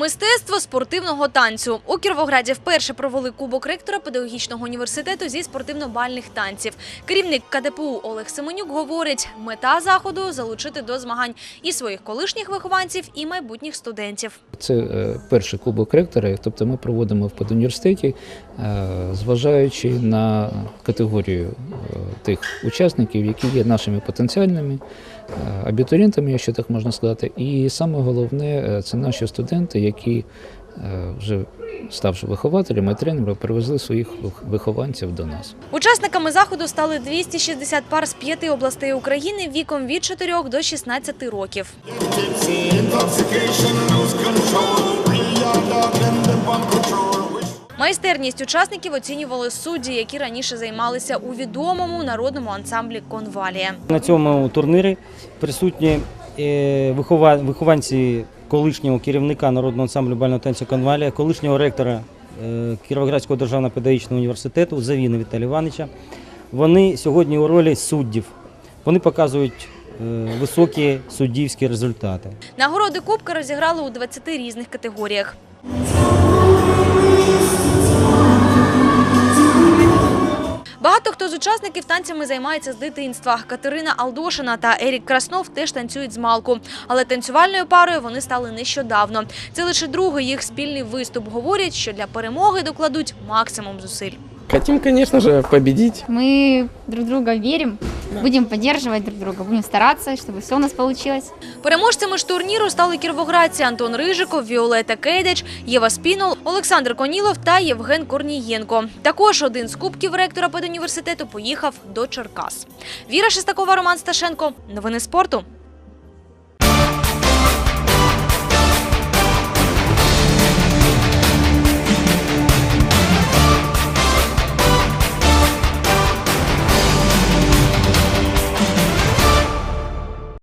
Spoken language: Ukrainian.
Мистецтво спортивного танцю у Кіровограді вперше провели кубок ректора педагогічного університету зі спортивно-бальних танців. Керівник КДПУ Олег Семенюк говорить, мета заходу залучити до змагань і своїх колишніх вихованців, і майбутніх студентів. Це е, перший кубок ректора, тобто ми проводимо в педуніверситеті, е, зважаючи на категорію е, тих учасників, які є нашими потенціальними е, абітурієнтами, якщо так можна сказати. І саме головне е, це наші студенти, які е, вже ставши вихователями, тренерами, привезли своїх вихованців до нас. Учасниками заходу стали 260 пар з п'яти областей України віком від 4 до 16 років. Майстерність учасників оцінювали судді, які раніше займалися у відомому народному ансамблі Конвалія. На цьому турнірі присутні е, вихованці колишнього керівника народного ансамблю бального танцю Конвалія, колишнього ректора е, Кіровоградського державного педагогічного університету Завіна Віталія Івановича. Вони сьогодні у ролі суддів. Вони показують е, високі суддівські результати. Нагороди Кубка розіграли у 20 різних категоріях. Багато хто з учасників танцями займається з дитинства. Катерина Алдошина та Ерік Краснов теж танцюють з малку. Але танцювальною парою вони стали нещодавно. Це лише другий їх спільний виступ. Говорять, що для перемоги докладуть максимум зусиль. Хотим, конечно же, победить. Мы друг друга верим, будем поддерживать друг друга, будем стараться, чтобы все у нас получилось. Переможцями ж турніру стали кіровоградці Антон Рижиков, Віолета Кейдич, Єва Спінол, Олександр Конілов та Євген Корнієнко. Також один з кубків ректора педуніверситету поїхав до Черкас. Віра Шестакова, Роман Сташенко. Новини спорту.